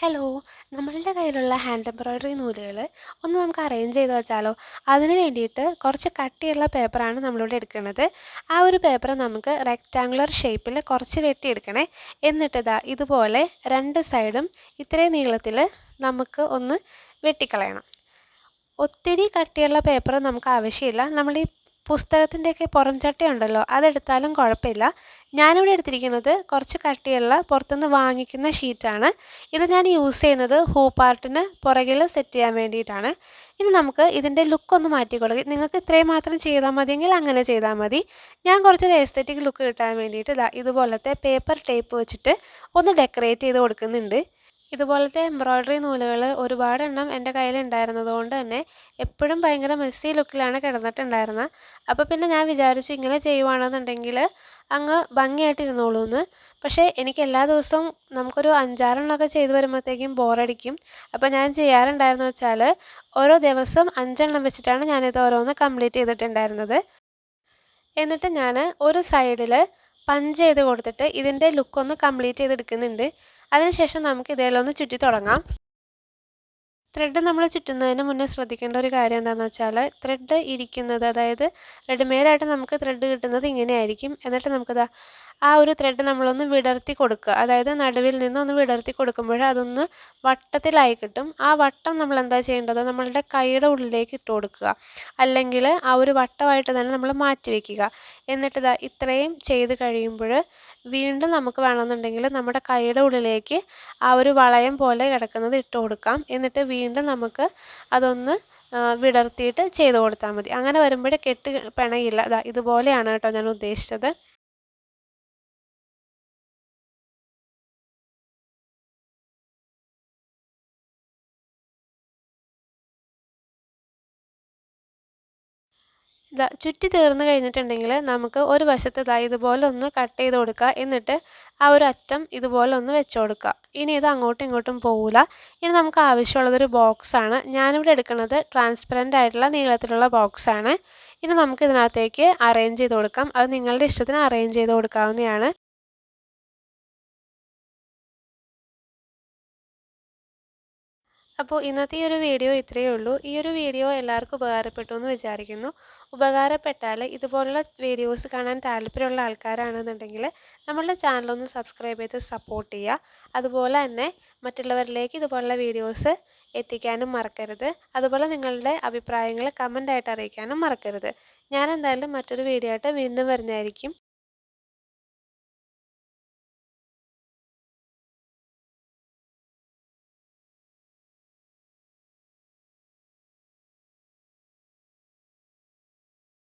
Hello നമ്മളുടെ കയ്യിലുള്ള hand embroidery നൂലുകൾ ഒന്ന് നമുക്ക് അറേഞ്ച് ചെയ്ത് വെച്ചാലോ? അതിന് വേണ്ടിയിട്ട് കുറച്ച് കട്ടിയുള്ള പേപ്പറാണ് നമ്മളിവിടെ എടുക്കുന്നത്. ആ ഒരു പേപ്പർ നമുക്ക് റെക്റ്റാങ്കുലർ ഷേപ്പിൽ കുറച്ച് വെട്ടിയെടുക്കണേ. എന്നിട്ട് ഇതാ ഇതുപോലെ രണ്ട് സൈഡും ഇത്രയും നീളത്തിൽ നമുക്ക് ഒന്ന് വെട്ടിക്കളയണം. ഒത്തിരി കട്ടിയുള്ള പേപ്പർ നമുക്ക് ആവശ്യമില്ല. നമ്മൾ ഈ പുസ്തകത്തിന്റെയൊക്കെ പുറം ചട്ടയുണ്ടല്ലോ അതെടുത്താലും കുഴപ്പമില്ല. ഞാനിവിടെ എടുത്തിരിക്കുന്നത് കുറച്ച് കട്ടിയുള്ള പുറത്തുനിന്ന് വാങ്ങിക്കുന്ന ഷീറ്റാണ്. ഇത് ഞാൻ യൂസ് ചെയ്യുന്നത് ഹൂപ്പാർട്ടിന് പുറകിൽ സെറ്റ് ചെയ്യാൻ വേണ്ടിയിട്ടാണ്. ഇനി നമുക്ക് ഇതിന്റെ ലുക്ക് ഒന്ന് മാറ്റി കൊടുക്കുക നിങ്ങൾക്ക് ഇത്രയും മാത്രം ചെയ്താൽ മതിയെങ്കിൽ അങ്ങനെ ചെയ്താൽ മതി. ഞാൻ കുറച്ചൊരു എസ്തെറ്റിക് ലുക്ക് കിട്ടാൻ വേണ്ടിയിട്ട് ഇതാ ഇതുപോലത്തെ പേപ്പർ ടേപ്പ് വെച്ചിട്ട് ഒന്ന് ഡെക്കറേറ്റ് ചെയ്ത് കൊടുക്കുന്നുണ്ട്. ഇതുപോലത്തെ എംബ്രോയ്ഡറി നൂലുകൾ ഒരുപാടെണ്ണം എന്റെ കയ്യിലുണ്ടായിരുന്നതുകൊണ്ട് തന്നെ എപ്പോഴും ഭയങ്കര മെസ്സി ലുക്കിലാണ് കിടന്നിട്ടുണ്ടായിരുന്നത്. അപ്പോൾ പിന്നെ ഞാൻ വിചാരിച്ചു ഇങ്ങനെ ചെയ്യുവാണെന്നുണ്ടെങ്കിൽ അങ്ങ് ഭംഗിയായിട്ട് എന്ന് പക്ഷേ എനിക്ക് എല്ലാ ദിവസവും നമുക്കൊരു അഞ്ചാറെണ്ണമൊക്കെ ചെയ്തു വരുമ്പോഴത്തേക്കും ബോറടിക്കും. അപ്പോൾ ഞാൻ ചെയ്യാറുണ്ടായിരുന്നു വെച്ചാൽ ഓരോ ദിവസം അഞ്ചെണ്ണം വെച്ചിട്ടാണ് ഞാനിത് ഓരോന്ന് കംപ്ലീറ്റ് ചെയ്തിട്ടുണ്ടായിരുന്നത്. എന്നിട്ട് ഞാൻ ഒരു സൈഡിൽ പഞ്ച് ചെയ്ത് കൊടുത്തിട്ട് ഇതിന്റെ ലുക്കൊന്ന് കംപ്ലീറ്റ് ചെയ്തെടുക്കുന്നുണ്ട്. അതിനുശേഷം നമുക്ക് ഇതേലൊന്ന് ചുറ്റി തുടങ്ങാം. ത്രെഡ് നമ്മൾ ചുറ്റുന്നതിന് മുന്നേ ശ്രദ്ധിക്കേണ്ട ഒരു കാര്യം എന്താണെന്ന് വെച്ചാൽ ത്രെഡ് ഇരിക്കുന്നത് അതായത് റെഡിമെയ്ഡായിട്ട് നമുക്ക് ത്രെഡ് കിട്ടുന്നത് ഇങ്ങനെയായിരിക്കും. എന്നിട്ട് നമുക്കിതാ ആ ഒരു ത്രെഡ് നമ്മളൊന്ന് വിടർത്തി കൊടുക്കുക. അതായത് നടുവിൽ നിന്ന് ഒന്ന് വിടർത്തി കൊടുക്കുമ്പോൾ അതൊന്ന് വട്ടത്തിലായി കിട്ടും. ആ വട്ടം നമ്മൾ എന്താ ചെയ്യേണ്ടത്? നമ്മളുടെ കൈയുടെ ഉള്ളിലേക്ക് ഇട്ട് കൊടുക്കുക. അല്ലെങ്കിൽ ആ ഒരു വട്ടമായിട്ട് തന്നെ നമ്മൾ മാറ്റി വയ്ക്കുക എന്നിട്ട് ഇതാ ഇത്രയും ചെയ്ത് കഴിയുമ്പോൾ വീണ്ടും നമുക്ക് വേണമെന്നുണ്ടെങ്കിൽ നമ്മുടെ കൈയുടെ ഉള്ളിലേക്ക് ആ ഒരു വളയം പോലെ കിടക്കുന്നത് ഇട്ട് കൊടുക്കാം. എന്നിട്ട് വീണ്ടും നമുക്ക് അതൊന്ന് വിടർത്തിയിട്ട് ചെയ്ത് കൊടുത്താൽ മതി. അങ്ങനെ വരുമ്പോൾ കെട്ട് പിണയില്ല. ഇതുപോലെയാണ് കേട്ടോ ഞാൻ ഉദ്ദേശിച്ചത്. ഇതാ ചുറ്റി തീർന്നു കഴിഞ്ഞിട്ടുണ്ടെങ്കിൽ നമുക്ക് ഒരു വശത്ത് ഇതാ ഇതുപോലെ ഒന്ന് കട്ട് ചെയ്ത് കൊടുക്കുക എന്നിട്ട് ആ ഒരു അറ്റം ഇതുപോലെ ഒന്ന് വെച്ച് കൊടുക്കുക ഇനി ഇത് അങ്ങോട്ടും ഇങ്ങോട്ടും പോവില്ല ഇനി നമുക്ക് ആവശ്യമുള്ളതൊരു ബോക്സാണ് ഞാനിവിടെ എടുക്കുന്നത് ട്രാൻസ്പെറന്റ് ആയിട്ടുള്ള നീളത്തിലുള്ള ബോക്സാണ് ഇനി നമുക്ക് ഇതിനകത്തേക്ക് അറേഞ്ച് ചെയ്ത് കൊടുക്കാം. അത് നിങ്ങളുടെ ഇഷ്ടത്തിന് അറേഞ്ച് ചെയ്ത് കൊടുക്കാവുന്നതാണ്. അപ്പോൾ ഇന്നത്തെ ഈ ഒരു വീഡിയോ ഇത്രയേ ഉള്ളൂ. ഈ ഒരു വീഡിയോ എല്ലാവർക്കും ഉപകാരപ്പെട്ടു എന്ന് വിചാരിക്കുന്നു. ഉപകാരപ്പെട്ടാൽ ഇതുപോലുള്ള വീഡിയോസ് കാണാൻ താല്പര്യമുള്ള ആൾക്കാരാണെന്നുണ്ടെങ്കിൽ നമ്മളുടെ ചാനലൊന്ന് സബ്സ്ക്രൈബ് ചെയ്ത് സപ്പോർട്ട് ചെയ്യുക. അതുപോലെ തന്നെ മറ്റുള്ളവരിലേക്ക് ഇതുപോലുള്ള വീഡിയോസ് എത്തിക്കാനും മറക്കരുത്. അതുപോലെ നിങ്ങളുടെ അഭിപ്രായങ്ങൾ കമന്റായിട്ട് അറിയിക്കാനും മറക്കരുത്. ഞാൻ എന്തായാലും മറ്റൊരു വീഡിയോ ആയിട്ട് വീണ്ടും വരുന്നതായിരിക്കും.